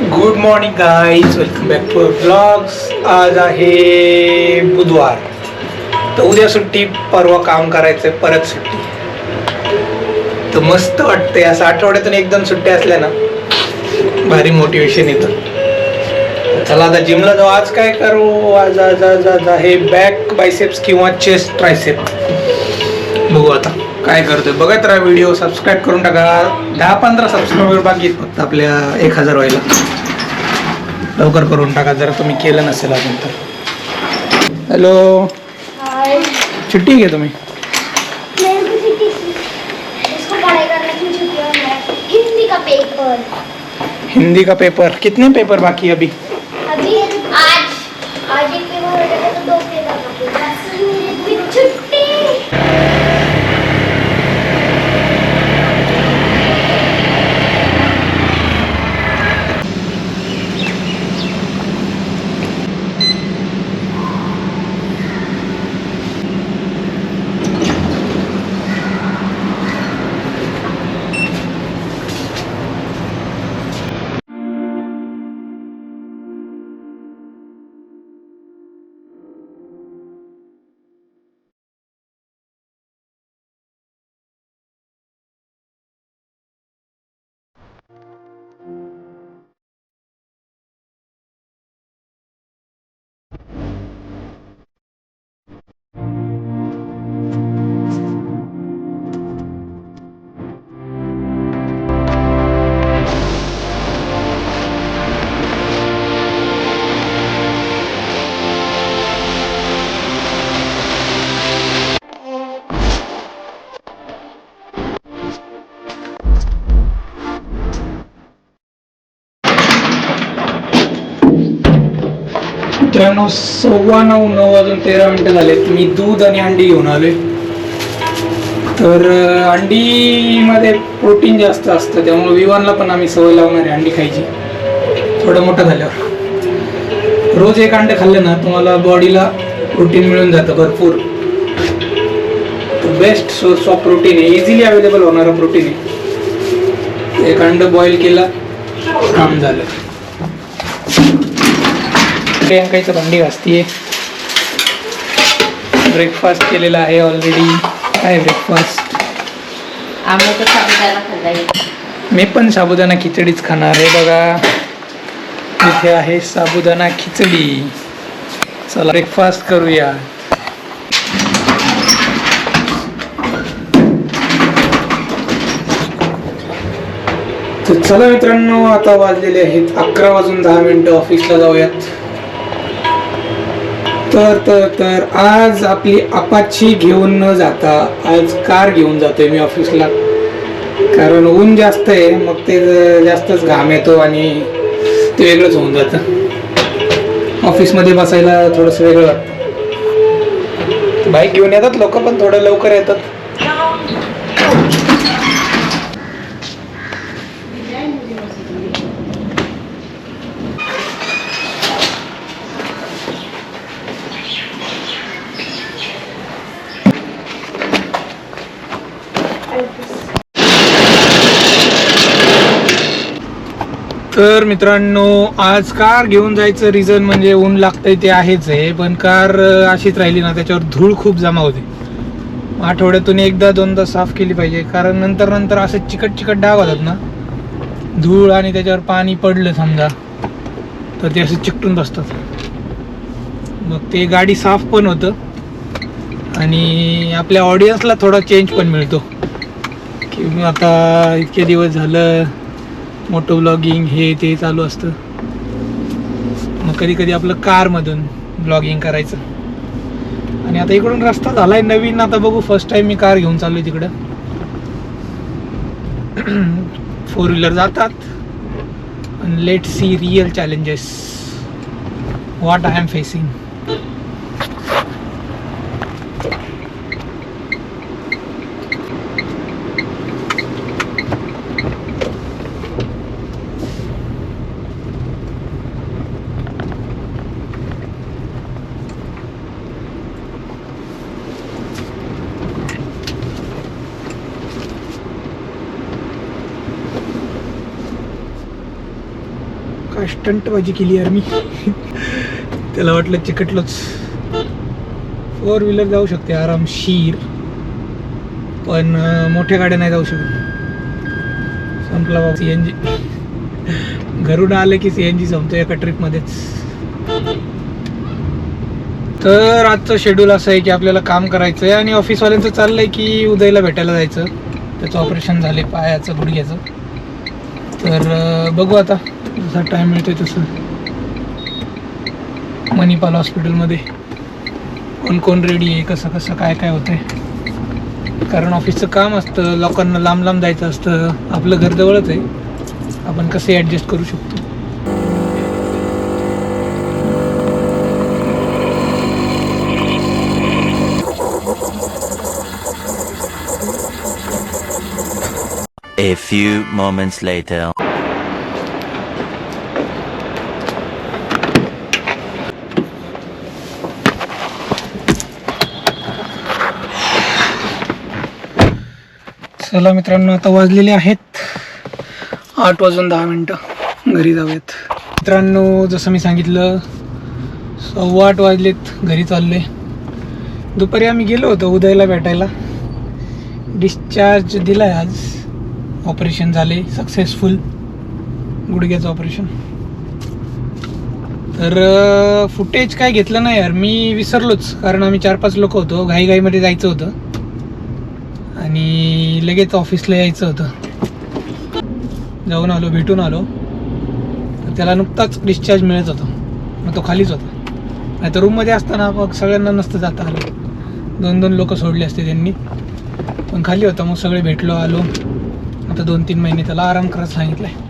Good morning guys welcome back to blogs आज आहे बुधवार. तर उद्या सुट्टी परवा काम करायचंय परत सुट्टी. तर मस्त वाटतंय. असं आठवड्यातून एकदम सुट्ट्या असल्या ना भारी मोटिवेशन येतं. चला आता जिमला जाऊ. आज काय करू? आज आज आज आज आहे बॅक बायसेप्स किंवा चेस्ट ट्रायसेप बघू आता. काय करतोय? बघत राहा व्हिडिओ सबस्क्राईब करून टाका. दहा पंधरा सबस्क्राईबर बाकी फक्त आपल्या एक हजार व्हायला. लवकर करून टाका जर तुम्ही केलं नसेल अजून तर. हॅलो सुट्टी घे तुम्ही. मेरे को छुट्टी इसको पढ़ाई करने की छुट्टी है हिंदी का पेपर हिंदी का पेपर कितने पेपर बाकी अभी? अभी मित्रांनो सव्वा नऊ नऊ वाजून तेरा मिनिटं झालेत मी दूध आणि अंडी घेऊन आलोय. तर अंडीमध्ये प्रोटीन जास्त असतं त्यामुळे विवानला पण आम्ही सवय लावणार आहे अंडी खायची. थोडं मोठं झाल्यावर. रोज एक अंडे खाल्लं ना तुम्हाला बॉडीला प्रोटीन मिळून जातं भरपूर. बेस्ट सोर्स ऑफ प्रोटीन आहे. इझिली अवेलेबल होणारा प्रोटीन आहे. एक अंड बॉईल केला काम झालं. प्रियांकाचं भांडी घासतीये ब्रेकफास्ट केलेला आहे ऑलरेडी काय ब्रेकफास्ट मी पण साबुदाणा खिचडीच खाणार आहे बघा. इथे आहे साबुदाणा खिचडी. चला ब्रेकफास्ट करूया. तर चला मित्रांनो आता वाजलेले आहेत अकरा वाजून दहा मिनिटं. ऑफिसला जाऊयात. तर तर तर आज आपली अपाची घेऊन न जाता आज कार घेऊन जातोय मी ऑफिसला. कारण ऊन जास्त आहे मग ते जास्तच घाम येतो आणि ते वेगळंच होऊन जातं. ऑफिसमध्ये बसायला थोडंसं वेगळं वाटतं बाईक घेऊन येतात लोक पण थोडं लवकर येतात. तर मित्रांनो आज कार घेऊन जायचं रिझन म्हणजे ऊन लागतंय ते आहेच आहे पण कार अशीच राहिली ना त्याच्यावर धूळ खूप जमा होते. आठवड्यातून एकदा दोनदा साफ केली पाहिजे कारण नंतर नंतर असं चिकट चिकट डाग होतात ना. धूळ आणि त्याच्यावर पाणी पडलं समजा तर ते असं चिकटून बसतात. मग ते गाडी साफ पण होतं आणि आपल्या ऑडियन्सला थोडा चेंज पण मिळतो. की आता इतके दिवस झालं मोटो ब्लॉगिंग हे ते चालू असतं. मग कधी कधी आपलं कारमधून ब्लॉगिंग करायचं. आणि आता इकडून रस्ता झालाय नवीन. आता बघू फर्स्ट टाइम मी कार घेऊन चाललोय तिकडं. फोर व्हीलर जातात. Let see real challenges what I am facing स्टंटबाजी केली यार मी. त्याला वाटलं चिकटलोच. फोर व्हीलर जाऊ शकते आरामशीर पण मोठ्या गाड्या नाही जाऊ शकत. संपला बाबा सी एन जी घरून आलं की सी एन जी संपतो एका ट्रिपमध्येच तर आजचं शेड्यूल असं आहे की आपल्याला काम करायचं आहे आणि ऑफिसवाल्यांचं चाललंय की उदयला भेटायला जायचं. त्याचं ऑपरेशन झाले पायाचं गुडघ्याचं. तर बघू आता. जसा टाईम मिळतोय तसं. मणिपाल हॉस्पिटलमध्ये कोण कोण रेडी आहे कसं कसं काय काय होतंय? कारण ऑफिसचं काम असतं लोकांना लांब लांब जायचं असतं. आपलं घर जवळच आहे. आपण कसे ॲडजस्ट करू शकतो? A few moments later. चला मित्रांनो आता वाजलेले आहेत. आठ वाजून दहा मिनटं. घरी जाऊयात. मित्रांनो जसं मी सांगितलं सव्वा आठ वाजलेत घरी चालले दुपारी आम्ही गेलो होतो उदयला भेटायला. डिस्चार्ज दिलाय आज. ऑपरेशन झाले. सक्सेसफुल गुडघ्याचं ऑपरेशन तर फुटेज काय घेतलं नाही यार. मी विसरलोच. कारण आम्ही चार पाच लोक होतो. घाईघाईमध्ये जायचं होतं. आणि लगेच ऑफिसला यायचं होतं. जाऊन आलो भेटून आलो. त्याला नुकताच डिस्चार्ज मिळत होता. मग तो खालीच होता. नाही तर रूममध्ये असताना मग सगळ्यांना नसतं जाता आलं. दोन दोन लोक सोडले असते त्यांनी. पण खाली होता. मग सगळे भेटलो आलो. आता दोन तीन महिने त्याला आराम करायला सांगितलं आहे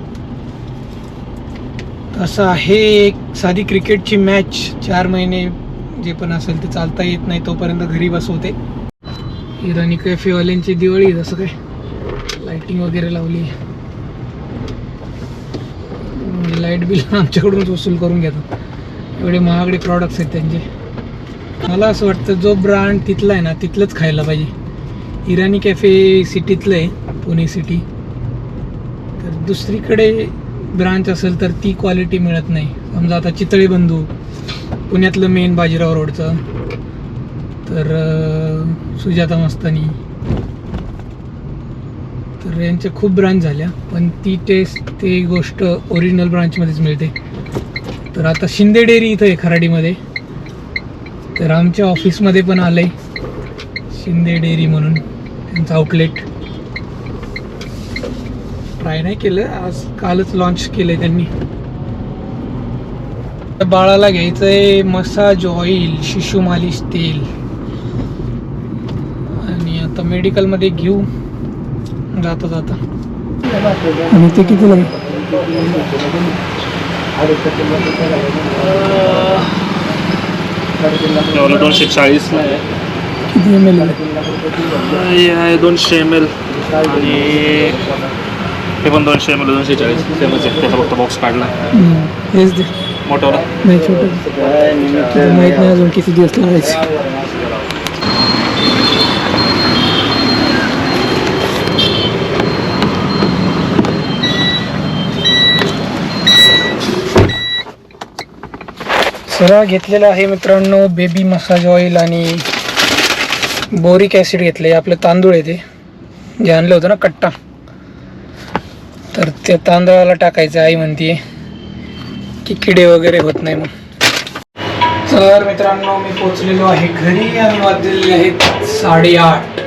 असं आहे एक साधी क्रिकेटची मॅच चार महिने जे पण असेल ते चालता येत नाही. तोपर्यंत घरी बसवते. इराणी कॅफेवाल्यांची दिवाळी जसं काय लाइटिंग वगैरे लावली. लाइट बिल आमच्याकडूनच वसूल करून घेतात. एवढे महागडे प्रॉडक्ट्स आहेत त्यांचे. मला असं वाटतं जो ब्रँड तिथला आहे ना तिथलंच खायला पाहिजे. इराणी कॅफे सिटीतलं आहे पुणे सिटी तर दुसरीकडे ब्रांच असेल तर ती क्वालिटी मिळत नाही. समजा आता चितळे बंधू पुण्यातलं मेन बाजीराव रोडचं तर सुजाता मस्तानी. तर यांच्या खूप ब्रांच झाल्या पण ती टेस्ट ती गोष्ट ओरिजिनल ब्रांचमध्येच मिळते. तर आता शिंदे डेअरी इथं आहे खराडीमध्ये. तर आमच्या ऑफिसमध्ये पण आलं आहे शिंदे डेअरी म्हणून त्यांचं आउटलेट ट्राय नाही केलं आज कालच लॉन्च केलं आहे त्यांनी. त्या बाळाला घ्यायचं आहे मसाज ऑइल शिशु मालिश तेल. आता मेडिकलमध्ये घेऊ. जाता जाता. आणि ते किती लागेल? दोनशे चाळीसला आहे. किती एम एल हे आहे दोनशे एम एल आणि हे पण दोनशे एम एल दोनशे चाळीस. सेमच आहे त्याचा फक्त बॉक्स काढला. हेच दे. मोठवला नाही छोटं माहीत नाही अजून किती दिवस लावायचे दुसरा घेतलेला आहे मित्रांनो बेबी मसाज ऑइल आणि बोरिक ॲसिड घेतलं आहे आपलं तांदूळ आहे ते. जे आणलं होतं ना कट्टा. तर त्या तांदळाला टाकायचं आई म्हणते. की किडे वगैरे होत नाही मग तर मित्रांनो मी पोचलेलो आहे घरी आणि वाजलेले आहेत साडेआठ.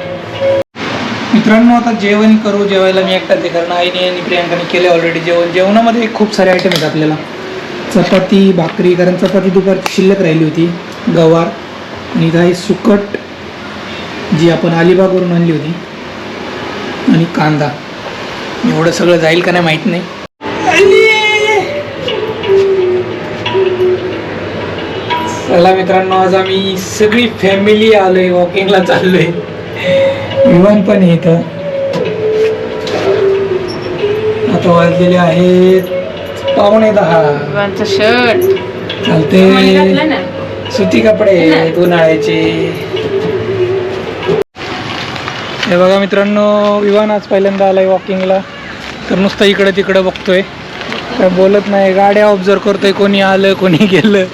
मित्रांनो आता जेवण करू. जेवायला मी एकटा ते कारण आईने आणि प्रियांकाने केले ऑलरेडी जेवण. जेवणामध्ये खूप सारे आयटम आहेत आपल्याला. चपाती भाकरी कारण चपाती दुपारची शिल्लक राहिली होती गवार आणि काही सुकट जी आपण अलिबागवरून आणली होती आणि कांदा. एवढं सगळं जाईल का नाही माहीत नाही. चला मित्रांनो आज आम्ही सगळी फॅमिली आलोय वॉकिंगला चाललोय. विमान पण येतं इथं. आता वाजलेले आहेत पावणे दहा. शर्ट. चालते घातलं ना? सुती कपडे आहेत उन्हाळ्याचे. हे बघा मित्रांनो विवान आज पहिल्यांदा आलाय वॉकिंगला तर नुसतं इकडं तिकडं बघतोय. काय बोलत नाही गाड्या ऑब्झर्व करतोय कोणी आलं कोणी गेलं.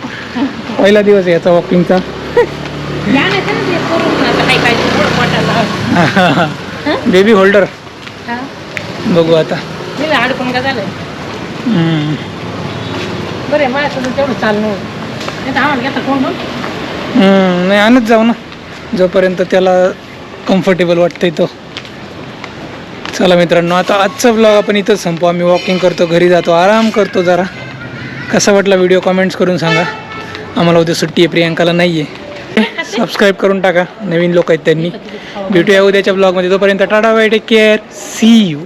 पहिला दिवस आहे याचा वॉकिंगचा या नाही का ना ते करून आता काही पाहिजे थोडं पोटाला. बेबी होल्डर हा? बघू आता. का झालं. बरे आहे, तेवढं चालणं नाही. तर आम्हाला घेता कोण हम्म, नाही आणत जाऊ ना. जोपर्यंत त्याला कम्फर्टेबल वाटतंय तो. चला मित्रांनो आता आजचा ब्लॉग आपण इथंच संपू. आम्ही वॉकिंग करतो घरी जातो. आराम करतो जरा. कसा वाटला व्हिडिओ कमेंट्स करून सांगा. आम्हाला उद्या सुट्टी आहे प्रियांकाला नाही आहे सबस्क्राईब करून टाका. नवीन लोक आहेत त्यांनी. भेटूया उद्याच्या ब्लॉगमध्ये तोपर्यंत tata bye take care see you